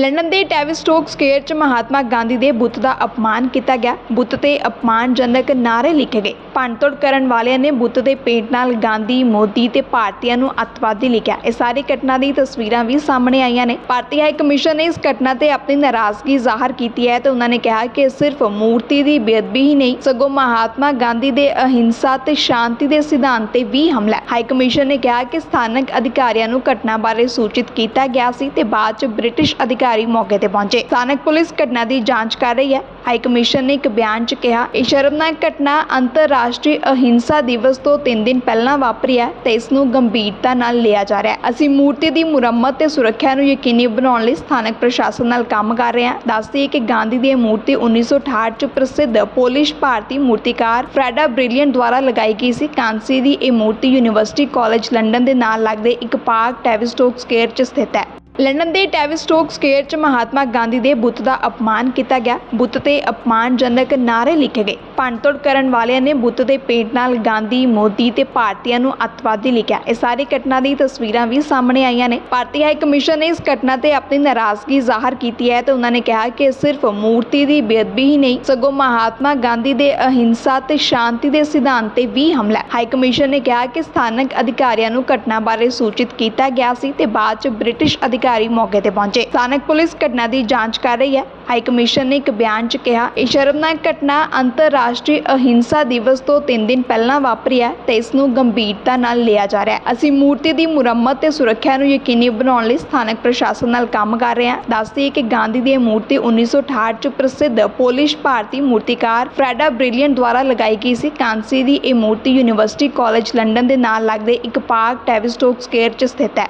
London ਦੇ ਟੈਵਿਸਟੋਕ square 'ਚ ਮਹਾਤਮਾ ਗਾਂਧੀ ਦੇ ਬੁੱਤ ਦਾ ਅਪਮਾਨ ਕੀਤਾ ਗਿਆ। ਬੁੱਤ ਤੇ ਅਪਮਾਨਜਨਕ ਨਾਅਰੇ ਲਿਖੇ ਗਏ। ਭੰਨਤੋੜ ਕਰਨ ਵਾਲਿਆਂ ਨੇ ਬੁੱਤ ਦੇ ਪੇਂਟ ਨਾਲ ਗਾਂਧੀ, ਮੋਦੀ ਤੇ ਭਾਰਤੀਆਂ ਨੂੰ ਅੱਤਵਾਦੀ ਲਿਖਿਆ। ਇਹ ਸਾਰੀ ਘਟਨਾ ਦੀ ਤਸਵੀਰਾਂ ਵੀ ਸਾਹਮਣੇ ਆਈਆਂ ਨੇ। ਭਾਰਤੀ ਹਾਈ ਕਮਿਸ਼ਨ ਨੇ ਇਸ ਘਟਨਾ ਤੇ ਆਪਣੀ ਨਾਰਾਜ਼ਗੀ ਜ਼ਾਹਰ ਕੀਤੀ ਹੈ ਤੇ ਉਹਨਾਂ ਨੇ ਕਿਹਾ ਕਿ ਸਿਰਫ ਮੂਰਤੀ ਦੀ ਬੇਅਦਬੀ ਹੀ ਨਹੀਂ, ਸਗੋਂ ਮਹਾਤਮਾ ਗਾਂਧੀ ਦੇ ਅਹਿੰਸਾ ਤੇ ਸ਼ਾਂਤੀ ਦੇ ਸਿਧਾਂਤ ਤੇ ਵੀ ਹਮਲਾ ਹੈ। ਹਾਈ ਕਮਿਸ਼ਨ ਨੇ ਕਿਹਾ ਕਿ ਸਥਾਨਕ ਅਧਿਕਾਰੀਆਂ ਨੂੰ ਘਟਨਾ ਬਾਰੇ ਸੂਚਿਤ ਕੀਤਾ ਗਿਆ ਸੀ ਤੇ ਬਾਅਦ ਚ ਬ੍ਰਿਟਿਸ਼ ਅਧਿਕਾਰੀ ਮੌਕੇ ਤੇ ਪਹੁੰਚੇ। ਸਥਾਨਕ ਪੁਲਿਸ ਘਟਨਾ ਦੀ ਜਾਂਚ ਕਰ ਰਹੀ ਹੈ। ਹਾਈ ਕਮਿਸ਼ਨ ਨੇ ਇੱਕ ਬਿਆਨ 'ਚ ਕਿਹਾ, ਇਹ ਸ਼ਰਮਨਾਕ ਘਟਨਾ ਅੰਤਰਰਾਸ਼ਟਰੀ ਅਹਿੰਸਾ ਦਿਵਸ ਤੋਂ 3 ਦਿਨ ਪਹਿਲਾਂ ਵਾਪਰੀ ਹੈ ਤੇ ਇਸ ਨੂੰ ਗੰਭੀਰਤਾ ਨਾਲ ਲਿਆ ਜਾ ਰਿਹਾ ਹੈ। ਅਸੀਂ ਮੂਰਤੀ ਦੀ ਮੁਰੰਮਤ ਤੇ ਸੁਰੱਖਿਆ ਨੂੰ ਯਕੀਨੀ ਬਣਾਉਣ ਲਈ ਸਥਾਨਕ ਪ੍ਰਸ਼ਾਸਨ ਨਾਲ ਕੰਮ ਕਰ ਰਹੇ ਹਾਂ। ਦੱਸਦੀ ਕਿ ਗਾਂਧੀ ਦੀ ਇਹ ਮੂਰਤੀ 1968 'ਚ ਪ੍ਰਸਿੱਧ ਪੋਲਿਸ਼ ਭਾਰਤੀ ਮੂਰਤੀਕਾਰ ਫਰੈਡਾ ਬ੍ਰਿਲੀਅਨ ਦੁਆਰਾ ਲਗਾਈ ਗਈ ਸੀ। ਕਾਂਸੀ ਦੀ ਇਹ ਮੂਰਤੀ ਯੂਨੀਵਰਸਿਟੀ ਕਾਲਜ ਲੰਡਨ ਦੇ ਨਾਲ ਲੱਗਦੇ ਇੱਕ ਪਾਰਕ ਟੈਵਿਸਟੋਕ ਸਕੇਅਰ 'ਚ ਸਥਿਤ ਹੈ। ਲੰਡਨ ਦੇ ਟੈਵਿਸਟੋਕ ਸਕੁਅਰ 'ਚ ਮਹਾਤਮਾ ਗਾਂਧੀ ਦੇ ਬੁੱਤ ਦਾ ਅਪਮਾਨ ਕੀਤਾ ਗਿਆ। ਬੁੱਤ ਤੇ ਅਪਮਾਨਜਨਕ ਨਾਅਰੇ ਲਿਖੇ ਗਏ। ਭੰਨਤੋੜ ਕਰਨ ਵਾਲਿਆਂ ਨੇ ਬੁੱਤ ਦੇ ਪੇਂਟ ਨਾਲ ਗਾਂਧੀ, ਮੋਦੀ ਤੇ ਭਾਰਤੀਆਂ ਨੂੰ ਅੱਤਵਾਦੀ ਲਿਖਿਆ। ਇਹ ਸਾਰੀ ਘਟਨਾ ਦੀ ਤਸਵੀਰਾਂ ਵੀ ਸਾਹਮਣੇ ਆਈਆਂ ਨੇ। ਭਾਰਤੀ ਹਾਈ ਕਮਿਸ਼ਨ ਨੇ ਇਸ ਘਟਨਾ ਤੇ ਆਪਣੀ ਨਾਰਾਜ਼ਗੀ ਜ਼ਾਹਰ ਕੀਤੀ ਹੈ ਤੇ ਉਹਨਾਂ ਨੇ ਕਿਹਾ ਕਿ ਸਿਰਫ ਮੂਰਤੀ ਦੀ ਬੇਅਦਬੀ ਹੀ ਨਹੀਂ, ਸਗੋਂ ਮਹਾਤਮਾ ਗਾਂਧੀ ਦੇ ਅਹਿੰਸਾ ਤੇ ਸ਼ਾਂਤੀ ਦੇ ਸਿਧਾਂਤ ਤੇ ਵੀ ਹਮਲਾ ਹਾਈ ਕਮਿਸ਼ਨ ਨੇ ਕਿਹਾ ਕਿ ਸਥਾਨਕ ਅਧਿਕਾਰੀਆਂ ਨੂੰ ਘਟਨਾ ਬਾਰੇ ਸੂਚਿਤ ਕੀਤਾ ਗਿਆ ਸੀ ਤੇ ਬਾਅਦ ਚ ਬ੍ਰਿਟਿਸ਼ ਅਧਿਕਾਰੀ ਮੌਕੇ ਤੇ ਪਹੁੰਚੇ। ਸਥਾਨਕ ਪੁਲਿਸ ਘਟਨਾ ਦੀ ਜਾਂਚ ਕਰ ਰਹੀ ਹੈ। ਹਾਈ ਕਮਿਸ਼ਨ ਨੇ ਇੱਕ ਬਿਆਨ 'ਚ ਕਿਹਾ, ਇਹ ਸ਼ਰਮਨਾਕ ਘਟਨਾ ਅੰਤਰਰਾਸ਼ਟਰੀ ਅਹਿੰਸਾ ਦਿਵਸ ਤੋਂ 3 ਦਿਨ ਪਹਿਲਾਂ ਵਾਪਰੀ ਹੈ ਤੇ ਇਸ ਨੂੰ ਗੰਭੀਰਤਾ ਨਾਲ ਲਿਆ ਜਾ ਰਿਹਾ ਹੈ। ਅਸੀਂ ਮੂਰਤੀ ਦੀ ਮੁਰੰਮਤ ਤੇ ਸੁਰੱਖਿਆ ਨੂੰ ਯਕੀਨੀ ਬਣਾਉਣ ਲਈ ਸਥਾਨਕ ਪ੍ਰਸ਼ਾਸਨ ਨਾਲ ਕੰਮ ਕਰ ਰਹੇ ਹਾਂ। ਦੱਸਦੀ ਹੈ ਕਿ ਗਾਂਧੀ ਦੀ ਇਹ ਮੂਰਤੀ 1968 'ਚ ਪ੍ਰਸਿੱਧ ਪੋਲਿਸ਼ ਭਾਰਤੀ ਮੂਰਤੀਕਾਰ ਫਰੈਡਾ ਬ੍ਰਿਲੀਅੰਟ ਦੁਆਰਾ ਲਗਾਈ ਗਈ ਸੀ। ਕਾਂਸੀ ਦੀ ਇਹ ਮੂਰਤੀ ਯੂਨੀਵਰਸਿਟੀ ਕਾਲਜ ਲੰਡਨ ਦੇ ਨਾਲ ਲੱਗਦੇ ਇੱਕ ਪਾਰਕ ਟੈਵਿਸਟੋਕ ਸਕੇਅਰ 'ਚ ਸਥਿਤ ਹੈ।